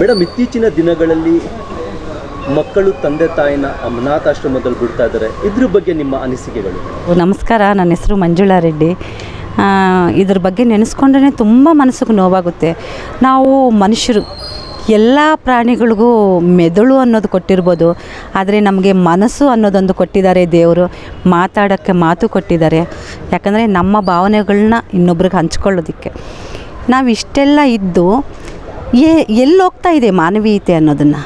Madam, ಇತ್ತೀಚಿನ ದಿನಗಳಲ್ಲಿ ಮಕ್ಕಳು ತಂದೆ ತಾಯಿನ ಅನಾಥಾಶ್ರಮದಲ್ಲಿ ಬಿಡ್ತಾ ಇದ್ದಾರೆ. ಇದ್ರ ಬಗ್ಗೆ ನಿಮ್ಮ ಅನಿಸಿಕೆಗಳು? ನಮಸ್ಕಾರ. ನನ್ನ ಹೆಸರು ಮಂಜುಳಾ ರೆಡ್ಡಿ. ಇದ್ರ ಬಗ್ಗೆ ನೆನೆಸ್ಕೊಂಡ್ರೆ ತುಂಬ ಮನಸ್ಸಿಗೆ ನೋವಾಗುತ್ತೆ. ನಾವು ಮನುಷ್ಯರು, ಎಲ್ಲ ಪ್ರಾಣಿಗಳಿಗೂ ಮೆದುಳು ಅನ್ನೋದು ಕೊಟ್ಟಿರ್ಬೋದು. ಆದರೆ ನಮಗೆ ಮನಸ್ಸು ಅನ್ನೋದೊಂದು ಕೊಟ್ಟಿದ್ದಾರೆ ದೇವರು. ಮಾತಾಡೋಕ್ಕೆ ಮಾತು ಕೊಟ್ಟಿದ್ದಾರೆ. ಯಾಕಂದರೆ ನಮ್ಮ ಭಾವನೆಗಳನ್ನ ಇನ್ನೊಬ್ರಿಗೆ ಹಂಚ್ಕೊಳ್ಳೋದಕ್ಕೆ. ನಾವು ಇಷ್ಟೆಲ್ಲ ಇದ್ದು ಏ ಎಲ್ಲಿ ಹೋಗ್ತಾ ಇದೆ ಮಾನವೀಯತೆ ಅನ್ನೋದನ್ನು?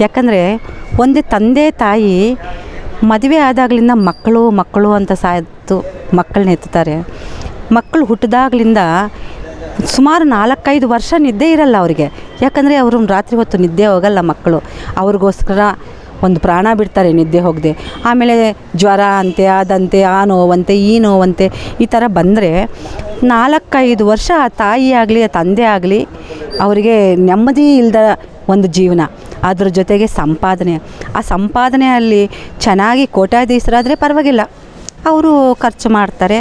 ಯಾಕಂದರೆ ಒಂದು ತಂದೆ, ತಾಯಿ ಮದುವೆ ಆದಾಗಲಿಂದ ಮಕ್ಕಳು ಮಕ್ಕಳು ಅಂತ ಸಾಯ್ತು ಮಕ್ಕಳನ್ನ ಎತ್ತುತ್ತಾರೆ ಮಕ್ಕಳು ಹುಟ್ಟಿದಾಗಲಿಂದ ಸುಮಾರು ನಾಲ್ಕೈದು ವರ್ಷ ನಿದ್ದೆ ಇರಲ್ಲ ಅವರಿಗೆ. ಯಾಕಂದರೆ ಅವರು ರಾತ್ರಿ ಹೊತ್ತು ನಿದ್ದೆ ಹೋಗಲ್ಲ ಮಕ್ಕಳು. ಅವ್ರಿಗೋಸ್ಕರ ಒಂದು ಪ್ರಾಣ ಬಿಡ್ತಾರೆ ನಿದ್ದೆ ಹೋಗದೆ. ಆಮೇಲೆ ಜ್ವರ ಅಂತೆ, ಅದಂತೆ, ಆ ನೋವಂತೆ, ಈ ನೋವಂತೆ ಈ ಥರ ಬಂದರೆ ನಾಲ್ಕೈದು ವರ್ಷ ಆ ತಾಯಿ ಆಗಲಿ, ಆ ತಂದೆ ಆಗಲಿ ಅವರಿಗೆ ನೆಮ್ಮದಿ ಇಲ್ಲದ ಒಂದು ಜೀವನ, ಅದ್ರ ಜೊತೆಗೆ ಸಂಪಾದನೆ. ಆ ಸಂಪಾದನೆಯಲ್ಲಿ ಚೆನ್ನಾಗಿ ಕೋಟ್ಯಾಧೀಶರಾದರೆ ಪರವಾಗಿಲ್ಲ. ಅವರು ಖರ್ಚು ಮಾಡ್ತಾರೆ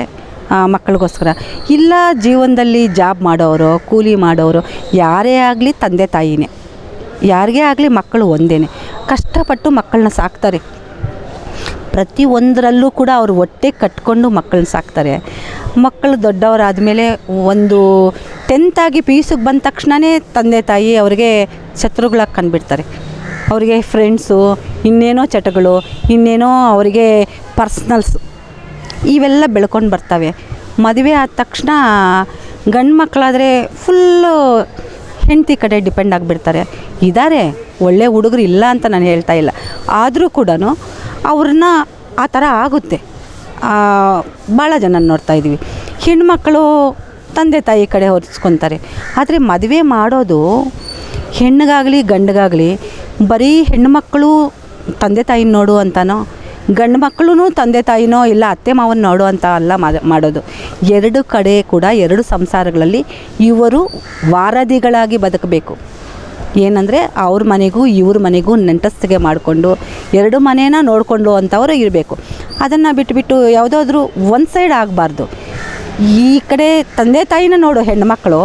ಮಕ್ಕಳಿಗೋಸ್ಕರ. ಇಲ್ಲ ಜೀವನದಲ್ಲಿ ಜಾಬ್ ಮಾಡೋರು, ಕೂಲಿ ಮಾಡೋರು, ಯಾರೇ ಆಗಲಿ ತಂದೆ ತಾಯಿನೇ. ಯಾರಿಗೇ ಆಗಲಿ ಮಕ್ಕಳು ಒಂದೇ ಕಷ್ಟಪಟ್ಟು ಮಕ್ಕಳನ್ನ ಸಾಕ್ತಾರೆ. ಪ್ರತಿ ಒಂದರಲ್ಲೂ ಕೂಡ ಅವರು ಹೊಟ್ಟೆ ಕಟ್ಕೊಂಡು ಮಕ್ಕಳನ್ನ ಸಾಕ್ತಾರೆ. ಮಕ್ಕಳು ದೊಡ್ಡವರಾದ ಮೇಲೆ ಒಂದು ಟೆಂತಾಗಿ ಪಿ ಯುಸಿಗೆ ಬಂದ ತಕ್ಷಣವೇ ತಂದೆ ತಾಯಿ ಅವರಿಗೆ ಶತ್ರುಗಳಾಗಿ ಕಂಡುಬಿಡ್ತಾರೆ ಅವರಿಗೆ ಫ್ರೆಂಡ್ಸು ಇನ್ನೇನೋ ಚಟಗಳು, ಇನ್ನೇನೋ ಅವರಿಗೆ ಪರ್ಸ್ನಲ್ಸ್ ಇವೆಲ್ಲ ಬೆಳ್ಕೊಂಡು ಬರ್ತವೆ. ಮದುವೆ ಆದ ತಕ್ಷಣ ಗಂಡು ಮಕ್ಕಳಾದರೆ ಫುಲ್ಲು ಹೆಂಡತಿ ಕಡೆ ಡಿಪೆಂಡ್ ಆಗಿಬಿಡ್ತಾರೆ. ಇದ್ದಾರೆ ಒಳ್ಳೆ ಹುಡುಗರು ಇಲ್ಲ ಅಂತ ನಾನು ಹೇಳ್ತಾ ಇಲ್ಲ. ಆದರೂ ಕೂಡ ಅವ್ರನ್ನ ಆ ಥರ ಆಗುತ್ತೆ. ಭಾಳ ಜನ ನೋಡ್ತಾ ಇದ್ದೀವಿ. ಹೆಣ್ಮಕ್ಳು ತಂದೆ ತಾಯಿ ಕಡೆ ಹೊರಿಸ್ಕೊತಾರೆ. ಆದರೆ ಮದುವೆ ಮಾಡೋದು ಹೆಣ್ಣಿಗಾಗಲಿ ಗಂಡಿಗಾಗಲಿ, ಬರೀ ಹೆಣ್ಮಕ್ಳು ತಂದೆ ತಾಯಿನ ನೋಡು ಅಂತನೋ ಗಂಡು ಮಕ್ಕಳು ತಂದೆ ತಾಯಿನೋ ಇಲ್ಲ ಅತ್ತೆ ಮಾವನ ನೋಡು ಅಂತ ಅಲ್ಲ ಮಾಡ- ಮಾಡೋದು. ಎರಡು ಕಡೆ ಕೂಡ ಎರಡು ಸಂಸಾರಗಳಲ್ಲಿ ಇವರು ವಾರದಿಗಳಾಗಿ ಬದುಕಬೇಕು. ಏನಂದರೆ ಅವ್ರ ಮನೆಗೂ ಇವ್ರ ಮನೆಗೂ ನೆಂಟಸ್ತಿಗೆ ಮಾಡಿಕೊಂಡು ಎರಡು ಮನೇನ ನೋಡಿಕೊಂಡು ಅಂಥವ್ರು ಇರಬೇಕು. ಅದನ್ನು ಬಿಟ್ಟುಬಿಟ್ಟು ಯಾವುದಾದ್ರೂ ಒಂದು ಸೈಡ್ ಆಗಬಾರ್ದು. ಈ ಕಡೆ ತಂದೆ ತಾಯಿನ ನೋಡು ಹೆಣ್ಮಕ್ಳು,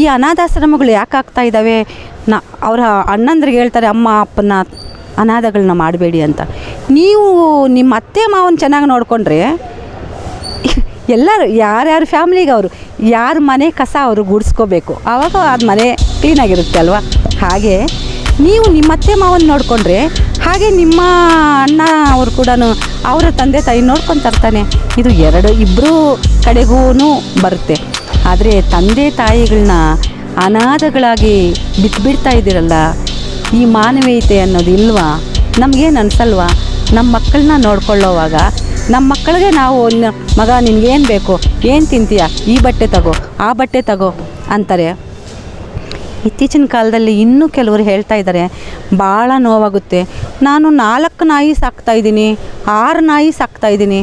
ಈ ಅನಾಥಾಶ್ರಮಗಳು ಯಾಕೆ ಆಗ್ತಾ ಇದ್ದಾವೆ ನಾ ಅವರ ಅಣ್ಣಂದ್ರಿಗೆ ಹೇಳ್ತಾರೆ, ಅಮ್ಮ ಅಪ್ಪನ ಅನಾಥಗಳನ್ನ ಮಾಡಬೇಡಿ ಅಂತ. ನೀವು ನಿಮ್ಮ ಅತ್ತೆ ಮಾವನ ಚೆನ್ನಾಗಿ ನೋಡಿಕೊಂಡ್ರೆ ಎಲ್ಲರೂ ಯಾರ್ಯಾರು ಫ್ಯಾಮ್ಲಿಗೆ ಅವರು ಯಾರ ಮನೆ ಕಸ ಅವರು ಗುಡಿಸ್ಕೋಬೇಕು. ಆವಾಗ ಅದು ಮನೆ ಕ್ಲೀನಾಗಿರುತ್ತೆ ಅಲ್ವಾ? ಹಾಗೆ ನೀವು ನಿಮ್ಮ ಅತ್ತೆ ಮಾವನ ನೋಡಿಕೊಂಡ್ರೆ ಹಾಗೆ ನಿಮ್ಮ ಅಣ್ಣ ಅವರು ಕೂಡ ಅವರ ತಂದೆ ತಾಯಿ ನೋಡ್ಕೊಂಡು ತರ್ತಾನೆ. ಇದು ಎರಡು ಇಬ್ಬರೂ ಕಡೆಗೂ ಬರುತ್ತೆ. ಆದರೆ ತಂದೆ ತಾಯಿಗಳನ್ನ ಅನಾಥಗಳಾಗಿ ಬಿಟ್ಬಿಡ್ತಾ ಇದ್ದೀರಲ್ಲ, ಈ ಮಾನವೀಯತೆ ಅನ್ನೋದು ಇಲ್ವಾ? ನಮಗೇನು ಅನಿಸಲ್ವಾ? ನಮ್ಮ ಮಕ್ಕಳನ್ನ ನೋಡ್ಕೊಳ್ಳೋವಾಗ ನಮ್ಮ ಮಕ್ಕಳಿಗೆ ನಾವು ಮಗ ಏನು ಬೇಕು? ಏನು ತಿಂತೀಯ? ಈ ಬಟ್ಟೆ ತಗೋ, ಆ ಬಟ್ಟೆ ತಗೋ ಅಂತಾರೆ. ಇತ್ತೀಚಿನ ಕಾಲದಲ್ಲಿ ಇನ್ನೂ ಕೆಲವರು ಹೇಳ್ತಾ ಇದ್ದಾರೆ ಭಾಳ ನೋವಾಗುತ್ತೆ. ನಾನು ನಾಲ್ಕು ನಾಯಿ ಸಾಕ್ತಾ ಇದ್ದೀನಿ, ಆರು ನಾಯಿ ಸಾಕ್ತಾ ಇದ್ದೀನಿ.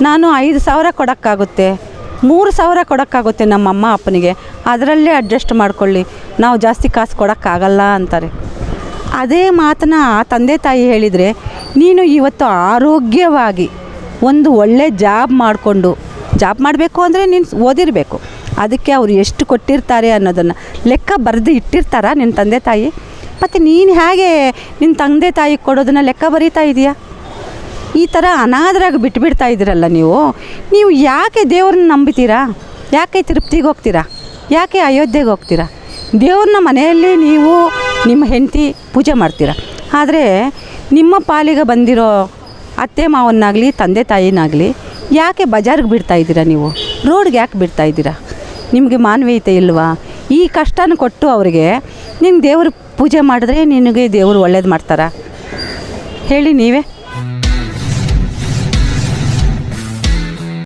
ನಾನು ಐದು ಸಾವಿರ ಕೊಡೋಕ್ಕಾಗುತ್ತೆ. ಮೂರು ಸಾವಿರ ಕೊಡೋಕ್ಕಾಗುತ್ತೆ ನಮ್ಮ ಅಮ್ಮ ಅಪ್ಪನಿಗೆ. ಅದರಲ್ಲೇ ಅಡ್ಜಸ್ಟ್ ಮಾಡ್ಕೊಳ್ಳಿ. ನಾವು ಜಾಸ್ತಿ ಕಾಸು ಕೊಡೋಕ್ಕಾಗಲ್ಲ ಅಂತಾರೆ. ಅದೇ ಮಾತನ್ನ ತಂದೆ ತಾಯಿ ಹೇಳಿದರೆ, ನೀನು ಇವತ್ತು ಆರೋಗ್ಯವಾಗಿ ಒಂದು ಒಳ್ಳೆ ಜಾಬ್ ಮಾಡಿಕೊಂಡು, ಜಾಬ್ ಮಾಡಬೇಕು ಅಂದರೆ ನೀನು ಓದಿರಬೇಕು. ಅದಕ್ಕೆ ಅವರು ಎಷ್ಟು ಕೊಟ್ಟಿರ್ತಾರೆ ಅನ್ನೋದನ್ನು ಲೆಕ್ಕ ಬರೆದು ಇಟ್ಟಿರ್ತಾರ ನಿನ್ನ ತಂದೆ ತಾಯಿ? ಮತ್ತು ನೀನು ಹೇಗೆ ನಿನ್ನ ತಂದೆ ತಾಯಿ ಕೊಡೋದನ್ನು ಲೆಕ್ಕ ಬರೀತಾ ಇದೆಯಾ? ಈ ಥರ ಅನಾದರಾಗಿ ಬಿಟ್ಬಿಡ್ತಾ ಇದ್ದೀರಲ್ಲ ನೀವು. ನೀವು ಯಾಕೆ ದೇವ್ರನ್ನ ನಂಬಿತೀರಾ? ಯಾಕೆ ತಿರುಪ್ತಿಗೆ ಹೋಗ್ತೀರಾ? ಯಾಕೆ ಅಯೋಧ್ಯೆಗೆ ಹೋಗ್ತೀರಾ? ದೇವ್ರನ್ನ ಮನೆಯಲ್ಲಿ ನೀವು ನಿಮ್ಮ ಹೆಂಡತಿ ಪೂಜೆ ಮಾಡ್ತೀರಾ. ಆದರೆ ನಿಮ್ಮ ಪಾಲಿಗೆ ಬಂದಿರೋ ಅತ್ತೆ ಮಾವನ್ನಾಗಲಿ, ತಂದೆ ತಾಯಿನಾಗಲಿ, ಯಾಕೆ ಬಜಾರ್ಗೆ ಬಿಡ್ತಾ ಇದ್ದೀರಾ ನೀವು? ರೋಡ್ಗೆ ಯಾಕೆ ಬಿಡ್ತಾ ಇದ್ದೀರಾ? ನಿಮಗೆ ಮಾನವೀಯತೆ ಇಲ್ವಾ? ಈ ಕಷ್ಟನ ಕೊಟ್ಟು ಅವರಿಗೆ ನಿನ್ನ ದೇವ್ರ ಪೂಜೆ ಮಾಡಿದ್ರೆ ನಿನಗೆ ದೇವರು ಒಳ್ಳೇದು ಮಾಡ್ತಾರಾ. ಹೇಳಿ ನೀವೇ.